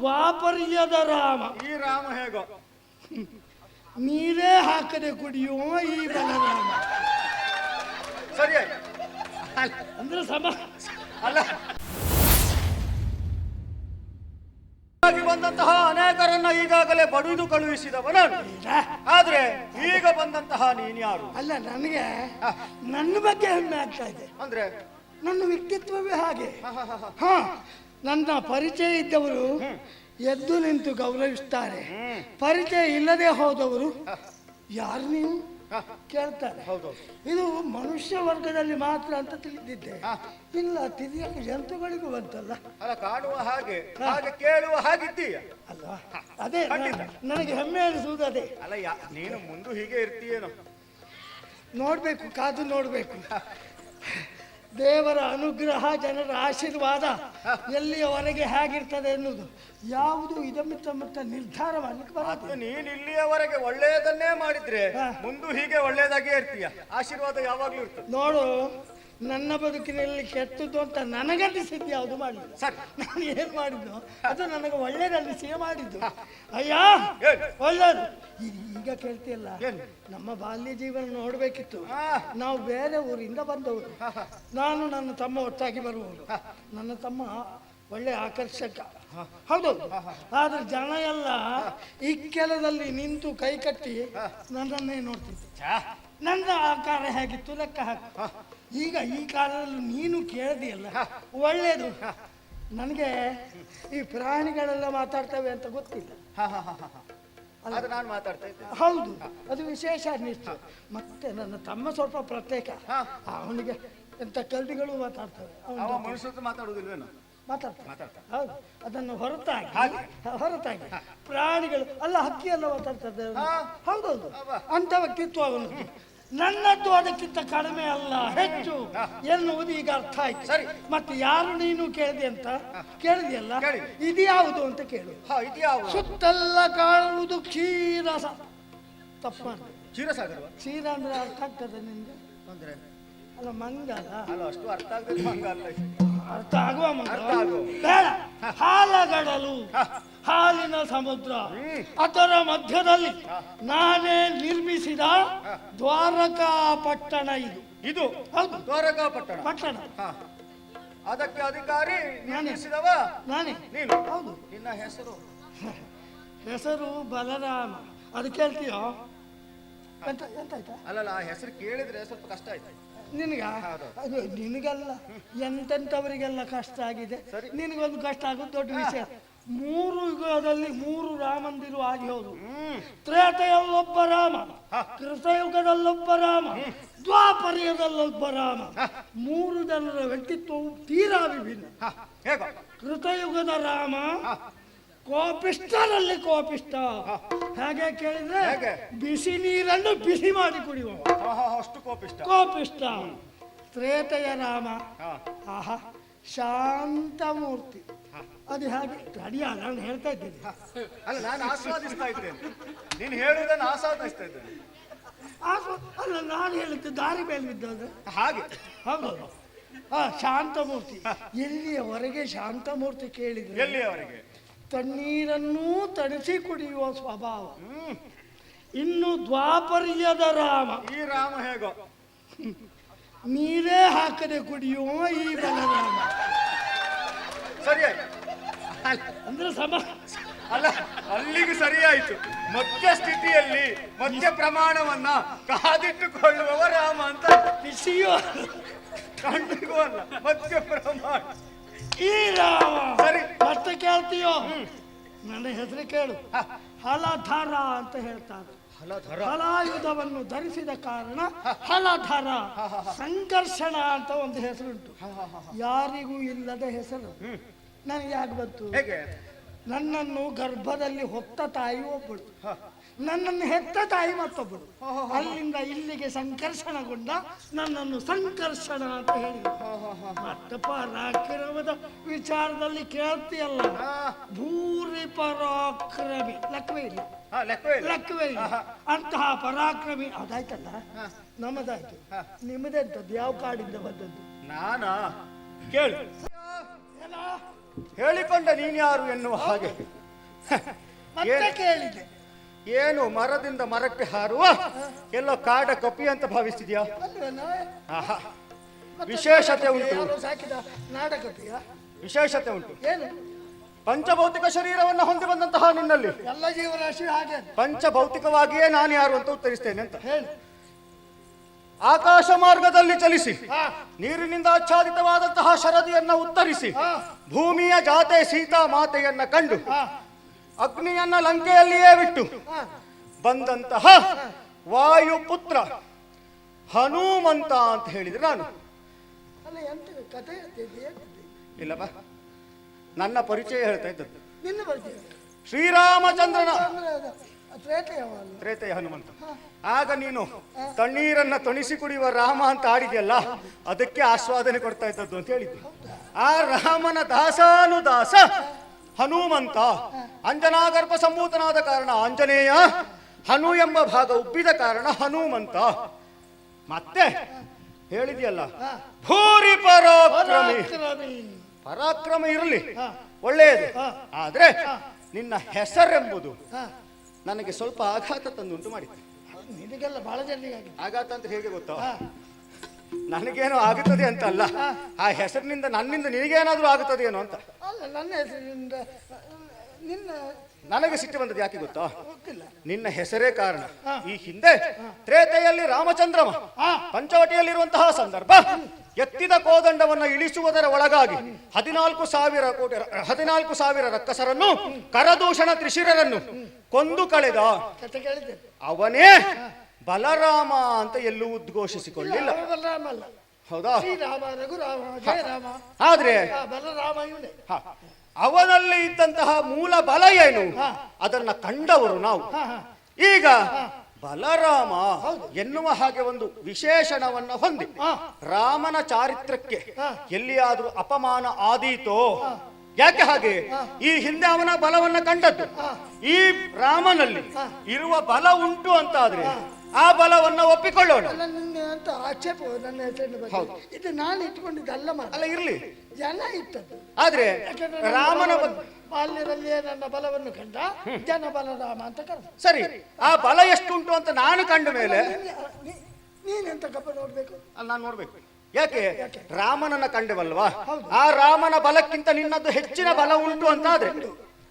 ದ್ವಾಪರ್ಯದ ರಾಮ. ಈ ರಾಮ ಹೇಗೋ? ನೀರೇ ಹಾಕದೆ ಕುಡಿಯುವ ಈ ಬಲರಾಮ. ಅಲ್ಲ, ಅಂದ್ರೆ ಸಮ ಅಲ್ಲ. ಬಂದಂತಹ ಅನೇಕರನ್ನ ಈಗಾಗಲೇ ಬಡಿದು ಕಳುಹಿಸಿದವ ನಾನು. ಆದ್ರೆ ಈಗ ಬಂದಂತಹ ನೀನ್ಯಾರು ಅಲ್ಲ ನನಗೆ ನನ್ನ ಬಗ್ಗೆ ಹೆಮ್ಮೆ ಆಗ್ತಾ ಇದೆ. ಅಂದ್ರೆ? ನನ್ನ ವ್ಯಕ್ತಿತ್ವವೇ ಹಾಗೆ. ಹಾ. ನನ್ನ ಪರಿಚಯ ಇದ್ದವರು ಎದ್ದು ನಿಂತು ಗೌರವಿಸ್ತಾರೆ. ಪರಿಚಯ ಇಲ್ಲದೆ ಹೋದವರು ಯಾರು ನೀವು? ಕೇಳ್ತಾರೆ. ಇದು ಮನುಷ್ಯ ವರ್ಗದಲ್ಲಿ ಮಾತ್ರ ಅಂತ ತಿಳಿದಿದ್ದೆ. ಇಲ್ಲ ತಿರಿಯ ಜಂತುಗಳಿಗೂ ಬಂತಲ್ಲ. ಕಾಣುವ ಹಾಗೆ ಹಾಗೆ ಕೇಳುವ ಹಾಗಿದ್ದೀಯ? ಅಲ್ವಾ ಅದೇ. ನನಗೆ ಹೆಮ್ಮೆ ಅನಿಸುವುದು ಅದೇ. ಅಲ್ಲ ನೀನು ಮುಂದೆ ಹೀಗೆ ಇರ್ತೀಯೇನೋ? ನೋಡ್ಬೇಕು ಕಾದು ನೋಡ್ಬೇಕು. ದೇವರ ಅನುಗ್ರಹ ಜನರ ಆಶೀರ್ವಾದ ಎಲ್ಲಿಯವರೆಗೆ ಹೇಗಿರ್ತದೆ ಎನ್ನುವುದು. ಯಾವುದು ಇದಮಿತ್ತ ಮತ್ತ ನಿರ್ಧಾರ ಮಾಡ್ಲಿಕ್ಕೆ ನೀನು ಇಲ್ಲಿಯವರೆಗೆ ಒಳ್ಳೆಯದನ್ನೇ ಮಾಡಿದ್ರೆ ಮುಂದೂ ಮುಂದೆ ಹೀಗೆ ಒಳ್ಳೆಯದಾಗೇ ಇರ್ತೀಯ. ಆಶೀರ್ವಾದ ಯಾವಾಗಲೂ ಇರ್ತದೆ. ನೋಡು ನನ್ನ ಬದುಕಿನಲ್ಲಿ ಕೆಟ್ಟದ್ದು ಅಂತ ನನಗನ್ನಿಸಿದ್ದು ಯಾವುದು ಮಾಡಲಿಲ್ಲ ಸರ್. ನಾನು ಏನು ಮಾಡಿದ್ದು? ಅದು ನನಗೆ ಒಳ್ಳೇದನ್ನಿಸಿಯೇ ಮಾಡಿದ್ದು. ಅಯ್ಯ? ಒಳ್ಳೇದು. ಈಗ ಕೇಳ್ತಿಯಲ್ಲ ಏನು? ನಮ್ಮ ಬಾಲ್ಯ ಜೀವನ ನೋಡಬೇಕಿತ್ತು. ನಾವು ಬೇರೆ ಊರಿಂದ ಬಂದವರು. ನಾನು ನನ್ನ ತಮ್ಮ ಒಟ್ಟಾಗಿ ಬರುವವರು. ನನ್ನ ತಮ್ಮ ಒಳ್ಳೆ ಆಕರ್ಷಕ. ಹೌದು. ಆದ್ರೆ ಜನ ಎಲ್ಲ ಇಕ್ಕೆಲದಲ್ಲಿ ನಿಂತು ಕೈ ಕಟ್ಟಿ ನನ್ನನ್ನೇ ನೋಡ್ತಿದ್ದೆ ನನ್ನ ಆಕಾರ ಹೇಗಿತ್ತು ಲೆಕ್ಕ ಹಾಕು. ಈಗ ಈ ಕಾಲದಲ್ಲಿ ನೀನು ಕೇಳಿದೆಯಲ್ಲ ಒಳ್ಳೇದು. ನನಗೆ ಈ ಪ್ರಾಣಿಗಳೆಲ್ಲ ಮಾತಾಡ್ತವೆ ಅಂತ ಗೊತ್ತಿಲ್ಲ. ಅದು ನಾನು ಮಾತಾಡ್ತಾ ಇದ್ದೆ ಹೌದು. ಅದು ವಿಶೇಷ ಅನ್ನಿಸ್ತು ಮತ್ತೆ ನನ್ನ ತಮ್ಮ ಸ್ವಲ್ಪ ಪ್ರತ್ಯೇಕ. ಅವನಿಗೆ ಎಂತ ಕಲ್ದಿಗಳು ಮಾತಾಡ್ತವೆ. ಅವನ ಮನುಷ್ಯರು ಮಾತಾಡುದಿಲ್ವೇನು. ಹೌದು. ಅದನ್ನು ಹೊರತಾಗಿ ಹಾಗೆ. ಹೊರತಾಗಿ ಪ್ರಾಣಿಗಳು ಅಲ್ಲ ಹಕ್ಕಿ ಎಲ್ಲ ಮಾತಾಡ್ತದೆ. ಹೌದೌದು. ಅಂತ ವ್ಯಕ್ತಿತ್ವ ಅವನದ್ದು ನನ್ನದ್ದು ಅದಕ್ಕಿಂತ ಕಡಿಮೆ ಅಲ್ಲ ಹೆಚ್ಚು ಎನ್ನುವುದು ಈಗ ಅರ್ಥ ಆಯ್ತು. ಸರಿ. ಮತ್ತೆ ಯಾರು ನೀನು ಕೇಳಿದೆ ಅಂತ? ಕೇಳಿದೆಯಲ್ಲ? ಕೇಳಿದೆ. ಇದ್ಯಾವುದು ಅಂತ ಕೇಳು. ಸುತ್ತೆಲ್ಲ ಕಾಣುವುದು ಕ್ಷೀರಸ. ತಪ್ಪ ಕ್ಷೀರ ಅಂದ್ರೆ ಅರ್ಥ ಆಗ್ತದೆ ನಿನ್ಗೆ ಅಂದ್ರೆ? ಅಲ್ಲ ಮಂಗಲ. ಅಷ್ಟು ಅರ್ಥ ಆಗದೆ ಆಗುವ ಮಂಗಲ? ಅರ್ಥ ಆಗುವ. ಬೇಡ. ಹಾಲಗಡಲು. ಹಾಲಿನ ಸಮುದ್ರ. ಅದರ ಮಧ್ಯದಲ್ಲಿ ನಾನೇ ನಿರ್ಮಿಸಿದ ದ್ವಾರಕಾ ಪಟ್ಟಣ ಇದು. ಇದು ಹೌದು. ದ್ವಾರಕಾ ಪಟ್ಟಣ. ಪಟ್ಟಣ ಹಾ. ಅದಕ್ಕೆ ಅಧಿಕಾರಿ ನಿರ್ಮಿಸಿದವ? ನಾನೇ. ನೀನು. ಹೌದು. ನಿನ್ನ ಹೆಸರು? ಹೆಸರು ಬಲರಾಮ. ಅದು ಕೇಳ್ತೀಯೋ? ಎಂತ ಎಂತಾಯ್ತಾ ಅಲ್ಲಲ್ಲ ಆ ಹೆಸರು ಕೇಳಿದ್ರೆ ಸ್ವಲ್ಪ ಕಷ್ಟ ಆಯ್ತು. ನಿನಗ. ಅದು ನಿನಗಲ್ಲ. ಎಂತೆಂಥವರಿಗೆಲ್ಲ ಕಷ್ಟ ಆಗಿದೆ. ನಿನಗೊಂದು ಕಷ್ಟ ಆಗೋದು ದೊಡ್ಡ ವಿಷಯ. ಮೂರು ಯುಗದಲ್ಲಿ ಮೂರು ರಾಮಂದಿರು ಆಗಿ ಹೋದು ತ್ರೇತೆಯಲ್ಲೊಬ್ಬ ರಾಮ ಕೃತಯುಗದಲ್ಲೊಬ್ಬ ರಾಮ ದ್ವಾಪರ್ಯದಲ್ಲೊಬ್ಬ ರಾಮ. ಮೂರು ಜನರ ವ್ಯಕ್ತಿತ್ವವು ತೀರಾ ವಿಭಿನ್ನ. ಕೃತಯುಗದ ರಾಮ ಕೋಪಿಷ್ಟರಲ್ಲಿ ಕೋಪಿಷ್ಟ ಹಾಗೆ ಕೇಳಿದ್ರೆ ಬಿಸಿ ನೀರನ್ನು ಬಿಸಿ ಮಾಡಿ ಕುಡಿಯುವ. ಅಷ್ಟು ಕೋಪಿಷ್ಟ ಕೋಪಿಷ್ಟ ತ್ರೇತೆಯ ರಾಮ. ಆಹಾ ಶಾಂತ ಮೂರ್ತಿ. ಅದು ಹಾಗೆ ಕಡಿಯ ನಾನು ಹೇಳ್ತಾ ಇದ್ದೇನೆ. ಅಲ್ಲ ನಾನು ಆಸ್ವಾದಿಸ್ತಾ ಇದ್ದೇನೆ. ನೀನು ಹೇಳುವುದನ್ನು ಆಸ್ವಾದಿಸ್ತಾ ಇದ್ದೇನೆ. ಅಲ್ಲ ನಾನು ಹೇಳಿದ್ದು ದಾರಿ ಮೇಲೆ ಬಿದ್ದದ್ದು ಹಾಗೆ. ಹೌದು. ಆ ಶಾಂತ ಮೂರ್ತಿ ಎಲ್ಲಿಯವರೆಗೆ ಶಾಂತ ಮೂರ್ತಿ ಕೇಳಿದ್ರೆ? ಎಲ್ಲಿಯವರೆಗೆ? ತಣ್ಣೀರನ್ನೂ ತಣಿಸಿ ಕುಡಿಯುವ ಸ್ವಭಾವ. ಹ್ಮ್. ಇನ್ನು ದ್ವಾಪರ್ಯದ ರಾಮ. ಈ ರಾಮ ಹೇಗೋ? ನೀರೇ ಹಾಕದೆ ಕುಡಿಯುವ ಈ ಬಲರಾಮ. ಅಲ್ಲ, ಅಂದ್ರೆ ಸಮ ಅಲ್ಲ ಅಲ್ಲಿಗೆ ಸರಿಯಾಯಿತು. ಮಧ್ಯ ಸ್ಥಿತಿಯಲ್ಲಿ ಮಧ್ಯ ಪ್ರಮಾಣವನ್ನ ಕಾದಿಟ್ಟುಕೊಳ್ಳುವವ ರಾಮ ಅಂತ ಬಿಸಿಯೋ ಕಣ್ಣಿಗೂ ಅಲ್ಲ ಮಧ್ಯ ಪ್ರಮಾಣ. ಈ ರಾಮ. ಸರಿ. ಮತ್ತೆ ಕೇಳ್ತೀಯೋ? ನನ್ನ ಹೆಸರು ಕೇಳು. ಹಲಧರ ಅಂತ ಹೇಳ್ತಾರೆ. ಹಲಾಯುಧವನ್ನು ಧರಿಸಿದ ಕಾರಣ ಹಲಧರ ಸಂಘರ್ಷಣ ಅಂತ ಒಂದು ಹೆಸರುಂಟು. ಯಾರಿಗೂ ಇಲ್ಲದ ಹೆಸರು. ನನಗೆ ಯಾಕೆ ಬಂತು ಹೇಗೆ? ನನ್ನನ್ನು ಗರ್ಭದಲ್ಲಿ ಹೊತ್ತ ತಾಯಿ ಒಬ್ಬಳು. ನನ್ನನ್ನು ಹೆತ್ತ ತಾಯಿ ಮತ್ತೊಬ್ಬರು. ಅಲ್ಲಿಂದ ಇಲ್ಲಿಗೆ ಸಂಕರ್ಷಣಗೊಂಡ ನನ್ನನ್ನು ಸಂಕರ್ಷಣ ಅಂತ ಹೇಳಿ. ಮತ್ತಪ್ಪ ಪರಾಕ್ರಮದ ವಿಚಾರದಲ್ಲಿ ಕೇಳ್ತೀಯಲ್ಲ? ಭೂರಿ ಪರಾಕ್ರಮಿ. ಲೆಕ್ಕವೇ ಇಲ್ಲ. ಲಕ್ವೇ ಲೆಕ್ಕವೇ ಇಲ್ಲ. ಅಂತಹ ಪರಾಕ್ರಮಿ. ಅದಾಯ್ತಲ್ಲ? ನಮ್ಮದಾಯ್ತು. ನಿಮ್ಮದೆಂತದ್ದು ಯಾವ ಕಾಡಿಂದ ಬಂದದ್ದು? ನಾನಾ? ಕೇಳು. ಹೇಳಿಕೊಂಡ ಹೇಳಿಕೊಂಡ ನೀನ್ಯಾರು ಎನ್ನುವ ಹಾಗೆ. ಮತ್ತೆ ಕೇಳಿದೆ. ಏನು ಮರದಿಂದ ಮರಕ್ಕೆ ಹಾರುವ ಎಲ್ಲೋ ಕಾಡ ಕಪಿ ಅಂತ ಭಾವಿಸ್ತಿದ್ಯಾ? ಆಹಾ. ವಿಶೇಷತೆ ಉಂಟು. ಯಾರೋ ಸಾಕಿದ ನಾಟಕತೆಯ ವಿಶೇಷತೆ ಉಂಟು. ಏನು? ಪಂಚಭೌತಿಕ ಶರೀರವನ್ನು ಹೊಂದಿ ಬಂದಂತಹ ನಿನ್ನಲ್ಲಿ. ಎಲ್ಲ ಜೀವರಾಶಿ ಹಾಗೆ. ಪಂಚಭೌತಿಕವಾಗಿಯೇ ನಾನು ಯಾರು ಅಂತ ಉತ್ತರಿಸ್ತೇನೆ ಅಂತ. ಹೇಳಿ. ಆಕಾಶ ಮಾರ್ಗದಲ್ಲಿ ಚಲಿಸಿ ಹಾ. ನೀರಿನಿಂದ ಆಚ್ಛಾದಿತವಾದಂತಹ ಶರದಿಯನ್ನ ಉತ್ತರಿಸಿ ಹಾ. ಭೂಮಿಯ ಜಾತೆ ಸೀತಾ ಮಾತೆಯನ್ನ ಕಂಡು ಹಾ. ಅಗ್ನಿಯನ್ನ ಲಂಕೆಯಲ್ಲಿಯೇ ಬಿಟ್ಟು ಬಂದಂತಹ ವಾಯುಪುತ್ರ ಹನುಮಂತ ಅಂತ ಹೇಳಿದ್ರೆ ನಾನು. ಇಲ್ಲಪ್ಪ ನನ್ನ ಪರಿಚಯ ಹೇಳ್ತಾ ಇದ್ದದ್ದು. ಶ್ರೀರಾಮಚಂದ್ರನ. ತ್ರೇತೆಯ ಹನುಮಂತ. ಆಗ ನೀನು ತಣ್ಣೀರನ್ನ ತಣಿಸಿ ಕುಡಿಯುವ ರಾಮ ಅಂತ ಆಡಿದೆಯಲ್ಲ ಅದಕ್ಕೆ ಆಸ್ವಾದನೆ ಕೊಡ್ತಾ ಇದ್ದದ್ದು ಅಂತ ಹೇಳಿದ್ದು. ಆ ರಾಮನ ದಾಸಾನುದಾಸ ಹನುಮಂತ ಅಂಜನಾಗರ್ಭ ಸಂಭೂತನಾದ ಕಾರಣ ಆಂಜನೇಯ ಹನು ಎಂಬ ಭಾಗ ಉಬ್ಬಿದ ಕಾರಣ ಹನುಮಂತ ಮತ್ತೆ ಹೇಳಿದ್ಯಲ್ಲ. ಭೂರಿ ಪರಾಕ್ರಮಿ ಪರಾಕ್ರಮಿ. ಇರಲಿ. ಒಳ್ಳೆಯದು. ಆದ್ರೆ ನಿನ್ನ ಹೆಸರೆಂಬುದು ನನಗೆ ಸ್ವಲ್ಪ ಆಘಾತ ತಂದುಂಟು ಮಾಡಿತ್ತು ನಿನಗೆಲ್ಲ ಬಹಳ ಜನ ಆಘಾತ ಅಂತ ಹೇಗೆ ಗೊತ್ತಾ. ನನಗೇನೋ ಆಗುತ್ತದೆ ಅಂತ ಅಲ್ಲ ಆ ಹೆಸರಿನಿಂದ ನನ್ನಿಂದ ನಿನಗೇನಾದ್ರೂ ಏನು ಅಂತ. ಅಲ್ಲ ನನ್ನ ಹೆಸರಿನಿಂದ ನಿನ್ನ ನನಗೆ ಸಿಟ್ಟು ಬಂದದ್ದು ಯಾಕೆ ಗೊತ್ತಾ? ನಿನ್ನ ಹೆಸರೇ ಕಾರಣ. ಈ ಹಿಂದೆ ತ್ರೇತೆಯಲ್ಲಿ ರಾಮಚಂದ್ರಮ ಪಂಚವಟಿಯಲ್ಲಿರುವಂತಹ ಸಂದರ್ಭ. ಎತ್ತಿದ ಕೋದಂಡವನ್ನು ಇಳಿಸುವುದರ ಒಳಗಾಗಿ ಹದಿನಾಲ್ಕು ಸಾವಿರ ಕೋಟಿ ಹದಿನಾಲ್ಕು ಸಾವಿರ ರಕ್ಕಸರನ್ನು ಕರದೂಷಣ ತ್ರಿಶಿರರನ್ನು ಕೊಂದು ಕಳೆದ ಅವನೇ ಬಲರಾಮ ಅಂತ ಎಲ್ಲೂ ಉದ್ಘೋಷಿಸಿಕೊಳ್ಳಿಲ್ಲ ಬಲರಾಮ ಅಲ್ಲ. ಹೌದಾ? ಶ್ರೀರಾಮ ರಘುರಾಮ ಜಯರಾಮ. ಆದ್ರೆ ಬಲರಾಮ ಇವನೇ. ಅವನಲ್ಲಿ ಇದ್ದಂತಹ ಮೂಲ ಬಲ ಏನು. ಅದನ್ನ ಕಂಡವರು ನಾವು. ಈಗ ಬಲರಾಮ ಎನ್ನುವ ಹಾಗೆ ಒಂದು ವಿಶೇಷಣವನ್ನ ಹೊಂದಿ ರಾಮನ ಚಾರಿತ್ರಕ್ಕೆ ಎಲ್ಲಿಯಾದರೂ ಎಲ್ಲಿಯಾದ್ರೂ ಅಪಮಾನ ಆದೀತೋ? ಯಾಕೆ ಹಾಗೆ? ಈ ಹಿಂದೆ ಅವನ ಬಲವನ್ನ ಕಂಡದ್ದು. ಈ ರಾಮನಲ್ಲಿ ಇರುವ ಬಲ ಉಂಟು ಅಂತ ಆದ್ರೆ ಆ ಬಲವನ್ನ ಒಪ್ಪಿಕೊಳ್ಳೋಣ ಅಲ್ಲ ನಿನ್ನ ಅಂತ ಆಕ್ಷೇಪ ನನ್ನ ಹೆಸರಿನ ಬಗ್ಗೆ ಇದು ನಾನು ಇಟ್ಕೊಂಡಿದ್ದಲ್ಲ ಮಾತ್ರ ಅಲ್ಲ ಇರ್ಲಿ ಜನ ಇಟ್ಟದ್ದು ಆದ್ರೆ ಯಾಕಂದ್ರೆ ನನ್ನ ರಾಮನ ಬಲವನ್ನು- ಬಗ್ಗೆ ಬಾಲ್ಯದಲ್ಲಿಯೇ ನನ್ನ ಬಲವನ್ನು ಕಂಡ ಜನ ಬಲರಾಮ ಅಂತ ಕರೆದ ಸರಿ ಆ ಬಲ ಎಷ್ಟು ಉಂಟು ಅಂತ ನಾನು ಕಂಡ ಮೇಲೆ ನೀನೆಂತ ಕಪ್ಪ ನೋಡ್ಬೇಕು ಅಲ್ಲ ನಾನು ನೋಡ್ಬೇಕು ಯಾಕೆ ರಾಮನನ್ನ ಕಂಡವಲ್ವಾ ಆ ರಾಮನ ಬಲಕ್ಕಿಂತ ನಿನ್ನದು ಹೆಚ್ಚಿನ ಬಲ ಉಂಟು ಅಂತ ಆದ್ರೆ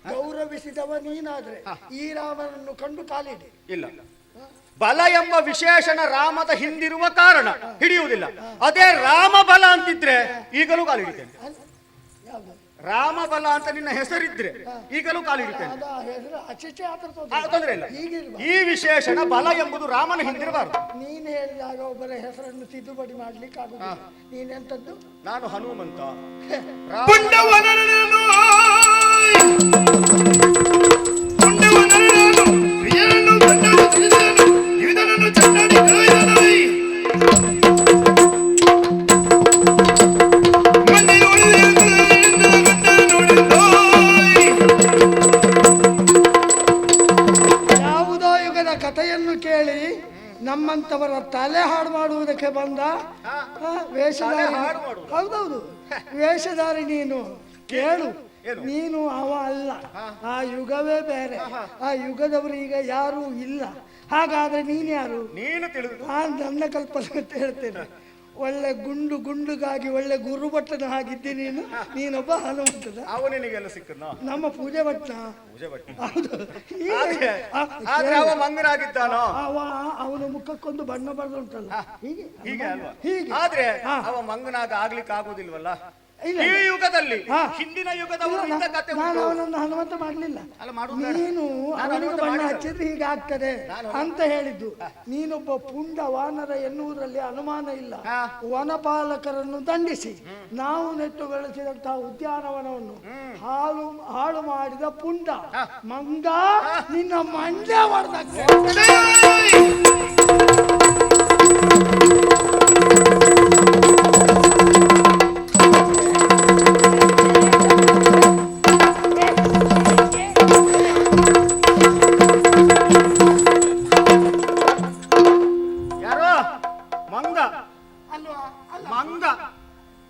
ಗೌರವಿಸಿದವ ನೀನಾದ್ರೆ ಈ ರಾಮನನ್ನು ಕಂಡು ಕಾಲಿಡಿ ಇಲ್ಲ ಬಲ ಎಂಬ ವಿಶೇಷಣ ರಾಮದ ಹಿಂದಿರುವ ಕಾರಣ. ಹಿಡಿಯುವುದಿಲ್ಲ. ಅದೇ ರಾಮ ಬಲ ಅಂತಿದ್ರೆ ಈಗಲೂ ಕಾಲಿಡಿತೇನೆ ಹಿಡಿತೇನೆ. ರಾಮ ಬಲ ಅಂತ ನಿನ್ನ ಹೆಸರಿದ್ರೆ ಈಗಲೂ ಕಾಲಿಡಿತೇನೆ ತೊಂದ್ರೆ ಇಲ್ಲ. ಈ ವಿಶೇಷಣ ಬಲ ಎಂಬುದು ರಾಮನ ಹಿಂದಿರಬಾರದು. ನೀನು ಹೇಳಿದಾಗ ಒಬ್ಬರ ಹೆಸರನ್ನು ತಿದ್ದುಪಡಿ ಮಾಡ್ಲಿಕ್ಕೆ ಆಗುದಿಲ್ಲ. ನೀನೆಂತದ್ದು? ನಾನು ಹನುಮಂತ. ನಮ್ಮಂತವರ ತಲೆ ಹಾಡು ಮಾಡುವುದಕ್ಕೆ ಬಂದ? ವೇಷಧಾರಿ? ಹೌದೌದು. ವೇಷಧಾರಿ ನೀನು. ಕೇಳು? ನೀನು ಅವ ಅಲ್ಲ. ಆ ಯುಗವೇ ಬೇರೆ. ಆ ಯುಗದವರು ಈಗ ಯಾರೂ ಇಲ್ಲ. ಹಾಗಾದ್ರೆ ನೀನು ಯಾರು? ನೀನು ತಿಳಿದು. ನಾನು ನನ್ನ ಕಲ್ಪನೆ ಅಂತ ಹೇಳ್ತೇನೆ. ಒಳ್ಳೆ ಗುಂಡು ಗುಂಡುಗಾಗಿ ಒಳ್ಳೆ ಗುರುಭಟ್ಟನ ಹಾಗಿದ್ದೆ ನೀನು? ನೀನೊಬ್ಬ ಹನುಮಂತದ ಅವನಿಗೆಲ್ಲ ಸಿಕ್ಕದ್ನ? ನಮ್ಮ ಪೂಜೆ ಭಟ್ಟ. ಪೂಜೆ ಭಟ್ಟ. ಹೌದು. ಆದ್ರೆ ಅವ ಮಂಗನಾಗಿದ್ದಾನೋ? ಅವ ಅವನ ಮುಖಕ್ಕೊಂದು ಬಣ್ಣ ಬರೆದುಂಟಲ್ಲ. ಹೀಗೆ? ಹೀಗೆ ಅಲ್ವಾ? ಹೀಗೆ. ಆದ್ರೆ ಹಾ. ಅವ ಮಂಗನಾಗ ಆಗ್ಲಿಕ್ಕೆ ಆಗುದಿಲ್ವಲ್ಲ? ಇಲ್ಲ. ಈ ಯುಗದಲ್ಲಿ ಹಾ. ಹಿಂದಿನ ಯುಗದವರು ಇಂಥ ಕತೆ ನಾನು ಉಂಟು. ಅವನನ್ನು ಹನುಮಂತ ಮಾಡ್ಲಿಲ್ಲ ಅಲ್ಲ, ಮಾಡುದು ಬೇಡ. ನೀನು ಅವನಿಗೆ ಬಣ್ಣ. ಹಚ್ಚಿದ್ರೆ ಹೀಗಾಗ್ತದೆ ಅಂತ ಹೇಳಿದ್ದು. ನೀನೊಬ್ಬ ಪುಂಡ ವಾನರ ಎನ್ನುವುದರಲ್ಲಿ ಅನುಮಾನ ಇಲ್ಲ. ವನಪಾಲಕರನ್ನು ದಂಡಿಸಿ. ನಾವು ನೆಟ್ಟು ಬೆಳೆಸಿದಂತಹ ಉದ್ಯಾನವನವನ್ನು ಹಾಳು ಹಾಳು ಮಾಡಿದ ಪುಂಡ. ಮಂಗ ನಿನ್ನ ಮಂಡ್ಯ ಹೊಡೆದಕ್ಕೆ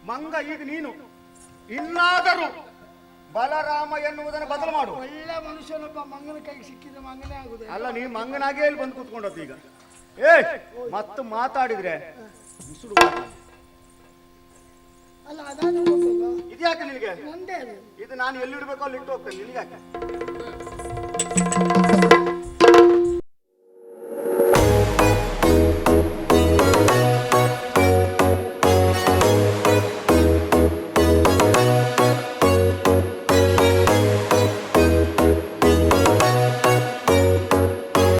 ಮಂಗ ಈಗ ನೀನು. ಇನ್ನಾದರೂ ಬಲರಾಮ ಎನ್ನುವುದನ್ನು ಬದಲು ಮಾಡು. ಒಳ್ಳೆ ಮನುಷ್ಯನೊಬ್ಬ ಮಂಗನ ಕೈಗೆ ಸಿಕ್ಕಿದ್ರೆ ಮಂಗನೇ ಆಗುದು ಅಲ್ಲ ನೀ ಮಂಗನಾಗೇ ಇಲ್ಲಿ ಬಂದು ಕೂತ್ಕೊಂಡದ್ದು ಈಗ. ಏ ಮತ್ತೆ ಮಾತಾಡಿದ್ರೆ ಉಸಿರು ಅಲ್ಲ ಇದ್ಯಾಕೆ ನಿನಗೆ? ಇದು ನಾನು ಎಲ್ಲಿಡ್ಬೇಕು ಅಲ್ಲಿ ಇಟ್ಟು ಹೋಗ್ತೇನೆ. ನಿನಗೆ